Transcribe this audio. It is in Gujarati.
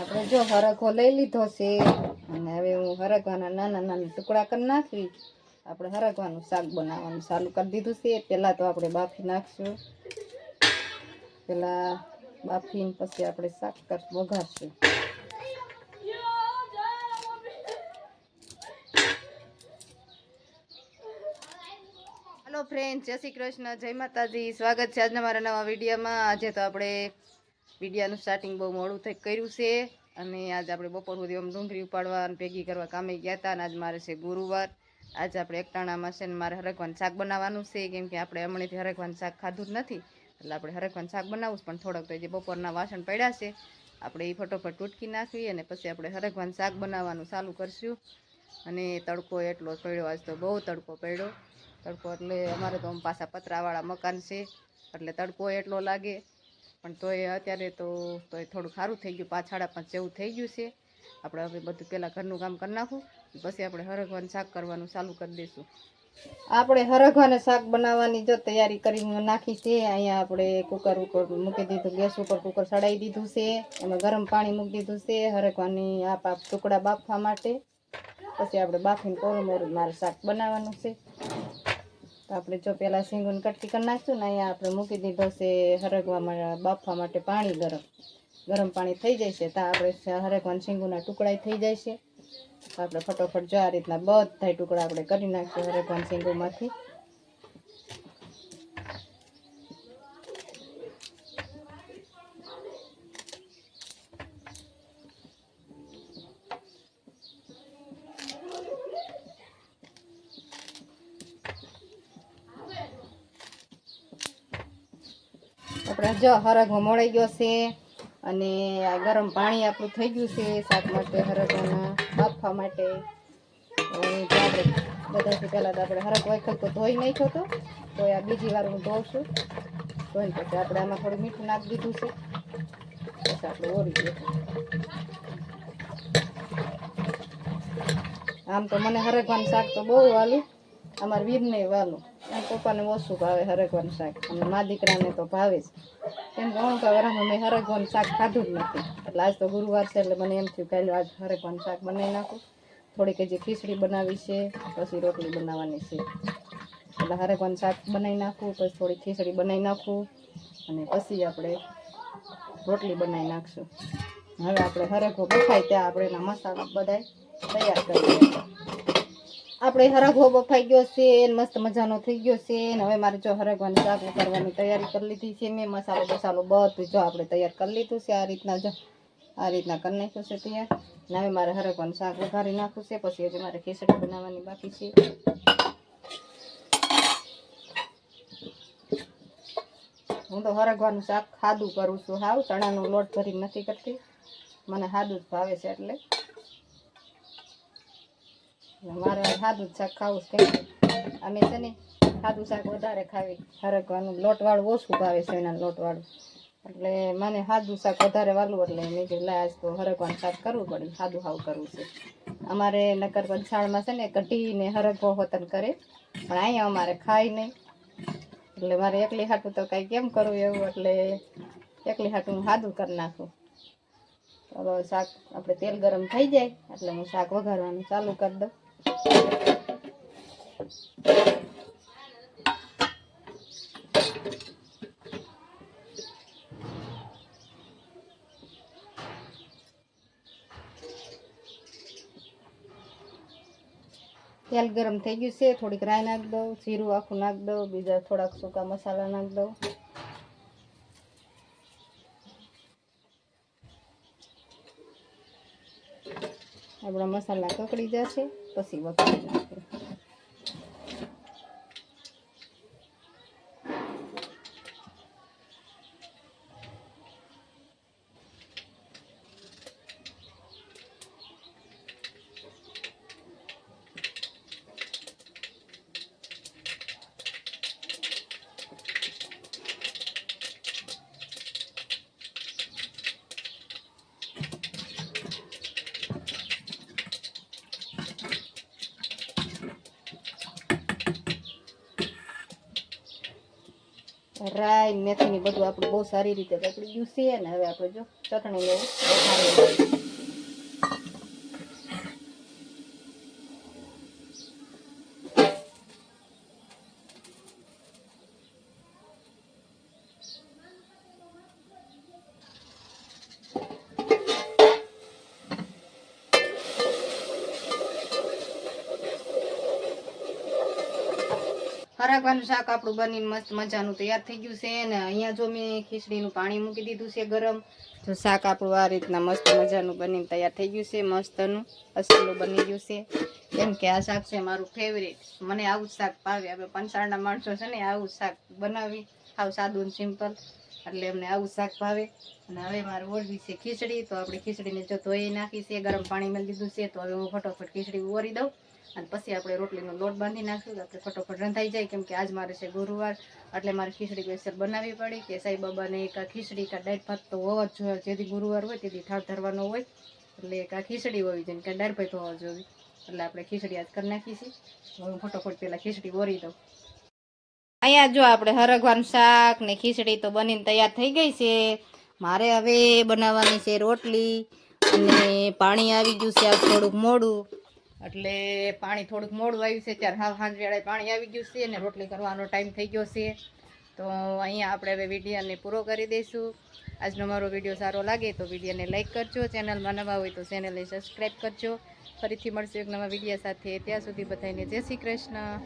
આપણે જો હરખો લઈ લીધો છે, અને હવે હું હરખવાના નાના નાના ટુકડા કરી નાખી આપણે હરખવાનું શાક બનાવવાનું ચાલુ કરી દીધું છે. પહેલાં તો આપણે બાફી નાખશું. પહેલાં બાફીને પછી આપણે શાક કર વઘારશું. હેલો ફ્રેન્ડ જય શ્રી કૃષ્ણ, જય માતાજી. સ્વાગત છે આજના મારા નવા વિડીયોમાં. આજે તો આપણે વિડીયાનું સ્ટાર્ટિંગ બહુ મોડું થઈ કર્યું છે. અને આજે આપણે બપોર સુધી આમ ડુંગળી ઉપાડવા અને ભેગી કરવા કામે ગયા હતા અને આજ મારે છે ગુરુવાર. આજે આપણે એકટાણામાં છે ને મારે હરકવાનું શાક બનાવવાનું છે. કેમ કે આપણે હમણાંથી હરકવાનું શાક ખાધું જ નથી. એટલે આપણે હરકવાનું શાક બનાવવું પણ થોડોક તો જે બપોરના વાસણ પડ્યા છે, આપણે એ ફટોફટ ટૂટકી નાખવી અને પછી આપણે હરકવાન શાક બનાવવાનું ચાલુ કરશું. અને તડકો એટલો પડ્યો, આજ તો બહુ તડકો પડ્યો. તડકો એટલે અમારે તો આમ પાછા પતરાવાળા મકાન છે, એટલે તડકો એટલો લાગે. પણ તોય અત્યારે તો તોય થોડું સારું થઈ ગયું. પાછાડા પાંચ જેવું થઈ ગયું છે. આપણે હવે બધું પહેલાં ઘરનું કામ કરી નાખું. પછી આપણે હરગવાનું શાક કરવાનું ચાલુ કરી દઈશું. આપણે હરગવાને શાક બનાવવાની જો તૈયારી કરી નાખી છે. અહીંયા આપણે કુકર ઉપર મૂકી દીધું ગેસ ઉપર કુકર ચડાવી દીધું છે. એમાં ગરમ પાણી મૂકી દીધું છે. હરગવાની આપ આપ ટુકડા બાફવા માટે. પછી આપણે બાફીને કોરું મોરું મારે શાક બનાવવાનું છે. તો આપણે જો પહેલાં શીંગુની કટકી કરી નાખશું ને અહીંયા આપણે મૂકી દીધો છે હરગવા બાફવા માટે પાણી ગરમ ગરમ પાણી થઈ છે તો આપણે હરગવાના શીંગુના ટુકડા થઈ છે આપણે ફટોફટ જો આ રીતના બધા ટુકડા આપણે કરી નાખશું હરગવાના શીંગુમાંથી. આપણે જો હરગવો મળી ગયો છે અને આ ગરમ પાણી આપણું થઈ ગયું છે શાક માટે હરગવાના બાફવા માટે. બધાથી પહેલાં તો આપણે હરગ વખત તો ધોઈ નાખ્યો હતો. તો આ બીજી વાર હું ધોઉં છું. ધોઈને પછી આપણે આમાં થોડું મીઠું નાખી દીધું છે. પછી આપણે ઓરી દઈશું આમ તો મને હરગવાનું શાક તો બહુ વાલું. અમારા વીરને વાલું. પપ્પાને ઓછું ભાવે હરગવાનું શાક. અને મા દીકરાને તો ભાવે જ. કેમ કે હું વરામાં મેં હરગવાનું શાક ખાધું જ નથી. એટલે આજ તો ગુરુવાર છે, એટલે મને એમ થયું કે આજ હરગવાનું શાક બનાવી નાખું. થોડીક હજી ખીચડી બનાવી છે, પછી રોટલી બનાવવાની છે. એટલે હરગવાનું શાક બનાવી નાખું, પછી થોડી ખીચડી બનાવી નાખું, અને પછી આપણે રોટલી બનાવી નાખશું. હવે આપણે હરગવો બફાય ત્યાં આપણે એના મસાલા બધાય તૈયાર કરી આપણે હરગવો બફાઈ ગયો છે મસ્ત મજાનો થઈ ગયો છે ને હવે મારે જો હરગવાનું શાક કરવાની તૈયારી કરી લીધી છે મેં મસાલો બસાલો બધું જો આપણે તૈયાર કરી લીધું છે આ રીતના જો આ રીતના કરી નાખ્યું છે તૈયાર. હવે મારે હરગવાનું શાક વઘારી નાખવું છે, પછી હજી મારે ખીચડી બનાવવાની બાકી છે. હું તો હરગવાનું શાક ખાધું કરું છું. હાવ ચણાનો લોટ ભરી નથી કરતી. મને સાદું જ ભાવે છે એટલે. મારે સાદું શાક ખાવું છે અમે છે ને સાદું શાક વધારે ખાવી. હરગવાનું લોટવાળું ઓછું ભાવે છે એના લોટવાળું. એટલે મને સાદું શાક વધારે વાલું એટલે મેં કીધું લાય આજ તો હરગવાનું શાક કરવું પડે. સાદું હાવ કરવું છે. અમારે નકર પંચાળમાં છે ને કઢીને હરકવો હોતન કરે. પણ અહીંયા અમારે ખાય નહીં. એટલે મારે એકલી હાટું તો કાંઈ કેમ કરવું એવું? એટલે એકલી હાટું હું સાદું કરી નાખું. હવે શાક, આપણે તેલ ગરમ થઈ જાય એટલે હું શાક વઘારવાનું ચાલુ કરી દઉં. તેલ ગરમ થઈ ગયું છે, થોડીક રાઈ નાખી દઉં, જીરું આખું નાખી દઉં, બીજા થોડાક સૂકા મસાલા નાખી દઉં. આપણા મસાલા કકડી જશે, પછી વઘારી નાખીએ રાઈ મેથીની બધું આપણું બહુ સારી રીતે પકડી ગયું છે ને હવે આપણે જો ચટણી લેવું વઘારી હરાગવાનું શાક આપણું બનીને મસ્ત મજાનું તૈયાર થઈ ગયું છે ને અહીંયા જો મેં ખીચડીનું પાણી મૂકી દીધું છે ગરમ, જો શાક આપણું આ રીતના મસ્ત મજાનું બનીને તૈયાર થઈ ગયું છે, મસ્તનું અસલું બની ગયું છે. કેમ કે આ શાક છે મારું ફેવરેટ મને આવું જ શાક ભાવે. આપણે પંચાળના માણસો છે ને આવું શાક બનાવી. સાવ સાદું સિમ્પલ એટલે અમને આવું શાક ભાવે. અને હવે મારે ઓળવી છે ખીચડી, તો આપણે ખીચડીને જો ધોઈ નાખી છે, ગરમ પાણી મેળ દીધું છે, તો હવે હું ફટોફટ ખીચડી ઓરી દઉં. અને પછી આપણે રોટલીનો લોટ બાંધી નાખ્યું તો આપણે ફટોફટ રંધાઈ જાય, કેમ કે આજ મારે છે ગુરુવાર. એટલે મારે ખીચડી સ્પેશિયલ બનાવવી પડી કે સાઈ બાબાને આ ખીચડી કા દાળ ભાત તો હોવા જ જોઈએ, જેથી ગુરુવાર હોય તેથી ઠાર ધરવાનો હોય. એટલે એક આ ખીચડી હોવી જોઈએ કે ભાઈ ભાત હોવા જોઈએ. એટલે આપણે ખીચડી આજ કરી નાખી છીએ હું ફટોફટ પહેલાં ખીચડી ઓરી દઉં. અહીંયા જો આપણે હરગવાનું શાક ને ખીચડી તો બનીને તૈયાર થઈ ગઈ છે. મારે હવે બનાવવાની છે રોટલી અને પાણી આવી ગયું છે થોડુંક મોડું. એટલે પાણી થોડુંક મોડું આવ્યું છે ત્યારે હા સાંજ વેળાએ પાણી આવી ગયું છે અને રોટલી કરવાનો ટાઈમ થઈ ગયો છે. તો અહીંયા આપણે હવે વિડીયોને પૂરો કરી દઈશું. આજનો મારો વીડિયો સારો લાગે તો વિડીયોને લાઈક કરજો. ચેનલમાં નવા હોય તો ચેનલને સબસ્ક્રાઈબ કરજો. ફરીથી મળશું એક નવા વીડિયો સાથે. ત્યાં સુધી બધાને જય શ્રી કૃષ્ણ.